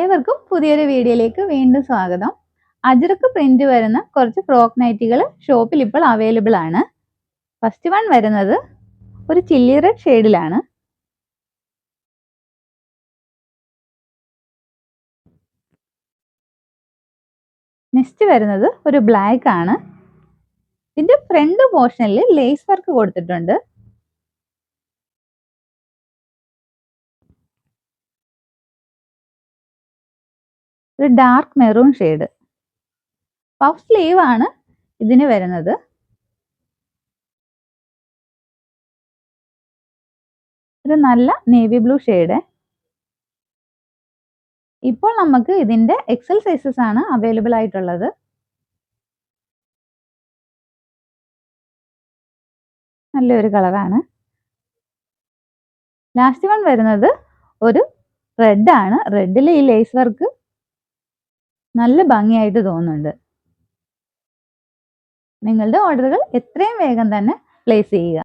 ഏവർക്കും പുതിയൊരു വീഡിയോയിലേക്ക് വീണ്ടും സ്വാഗതം. അജ്രക്ക് പ്രിന്റ് വരുന്ന കുറച്ച് ഫ്രോക്ക് നൈറ്റികൾ ഷോപ്പിൽ ഇപ്പോൾ അവൈലബിൾ ആണ്. ഫസ്റ്റ് വൺ വരുന്നത് ഒരു ചില്ലി റെഡ് ഷെയ്ഡിലാണ് നെക്സ്റ്റ് വരുന്നത് ഒരു ബ്ലാക്ക് ആണ്. ഇതിന്റെ ഫ്രണ്ട് പോർഷനിൽ ലേസ് വർക്ക് കൊടുത്തിട്ടുണ്ട്. ഒരു dark maroon shade puff sleeve ആണ് ഇതിന് വരുന്നത്. ഒരു നല്ല നേവി ബ്ലൂ ഷെയ്ഡ് ഇപ്പോൾ നമുക്ക് ഇതിന്റെ എക്സൽ സൈസസ് ആണ് അവൈലബിൾ ആയിട്ടുള്ളത്. നല്ലൊരു കളറാണ് ലാസ്റ്റ് വൺ വരുന്നത് ഒരു റെഡ് ആണ്. റെഡിൽ ഈ ലേസ് വർക്ക് നല്ല ഭംഗിയായിട്ട് തോന്നുന്നുണ്ട്. നിങ്ങളുടെ ഓർഡറുകൾ എത്രയും വേഗം തന്നെ പ്ലേസ് ചെയ്യുക.